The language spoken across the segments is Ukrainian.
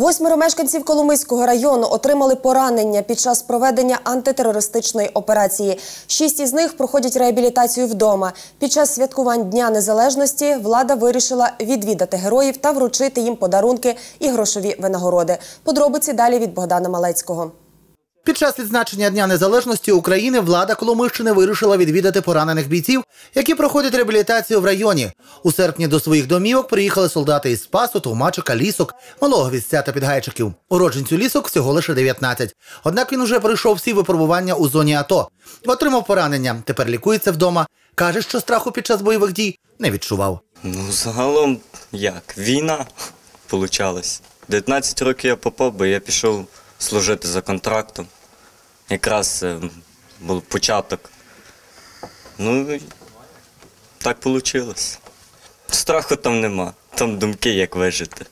Восьмеро мешканців Коломийського району отримали поранення під час проведення антитерористичної операції. Шість із них проходять реабілітацію вдома. Під час святкувань Дня Незалежності влада вирішила відвідати героїв та вручити їм подарунки і грошові винагороди. Подробиці далі від Богдана Малецького. Під час відзначення Дня Незалежності України влада Коломийщини вирішила відвідати поранених бійців, які проходять реабілітацію в районі. У серпні до своїх домівок приїхали солдати із Спасу, Товмачика, Лісок, Малого Вісця та Підгайчиків. Уродженцю Лісок всього лише 19. Однак він уже пройшов всі випробування у зоні АТО. Отримав поранення, тепер лікується вдома. Каже, що страху під час бойових дій не відчував. Ну, загалом як? Війна получалась. 19 років я попав, бо я пішов служити за контрактом. Якраз е, був початок. Ну, так вийшло. Страху там нема. Там думки, як вижити.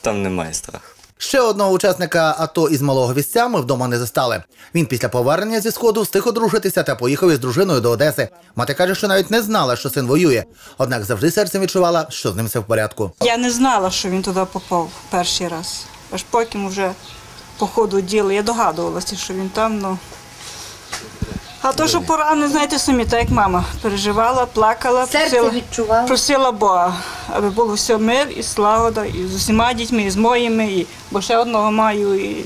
Там немає страху. Ще одного учасника АТО із малого вісця ми вдома не застали. Він після повернення зі сходу встиг одружитися та поїхав із дружиною до Одеси. Мати каже, що навіть не знала, що син воює. Однак завжди серцем відчувала, що з ним все в порядку. Я не знала, що він туди попав перший раз. Аж потім вже по ходу діла я догадувалася, що він там, ну. А то, що поранений, знаєте самі, так як мама переживала, плакала, просила, відчувала. просила Бога, аби було все мир і слагода, і з усіма дітьми, і з моїми, і, бо ще одного маю, і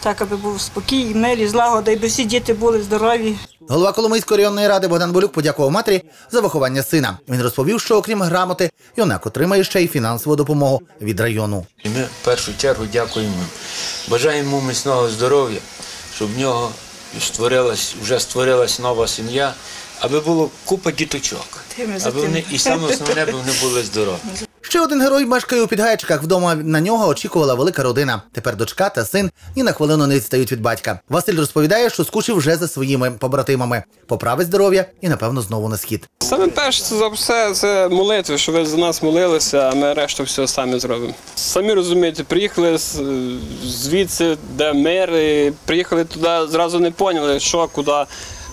так, аби був спокій, і мир, і злагода, і всі діти були здорові. Голова Коломийської районної ради Богдан Болюк подякував матері за виховання сина. Він розповів, що окрім грамоти, юнак отримає ще й фінансову допомогу від району. І ми в першу чергу дякуємо. Бажаємо йому міцного здоров'я, щоб в нього створилась, вже створилась нова сім'я, аби було купа діточок. Аби вони, і саме основне, аби вони були здорові. Ще один герой мешкає у Підгайчиках. Вдома на нього очікувала велика родина. Тепер дочка та син ні на хвилину не відстають від батька. Василь розповідає, що скучив вже за своїми побратимами. Поправить здоров'я і, напевно, знову на схід. Саме перш за все це молитви, що ви за нас молилися, а ми решту все самі зробимо. Самі розумієте, приїхали звідси, де мир, і приїхали туди, зразу не поняли, що, куди.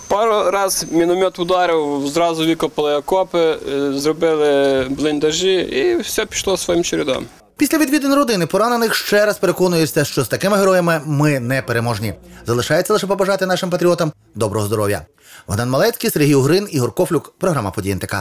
Пару раз міномет ударив, зразу викопали окопи, е, зробили бліндажі і все пішло своїм чередом. Після відвідин родини поранених ще раз переконуєшся, що з такими героями ми не переможні. Залишається лише побажати нашим патріотам доброго здоров'я. Богдан Малецький, Сергій Угрин, Ігор Кофлюк. Програма «Події НТК».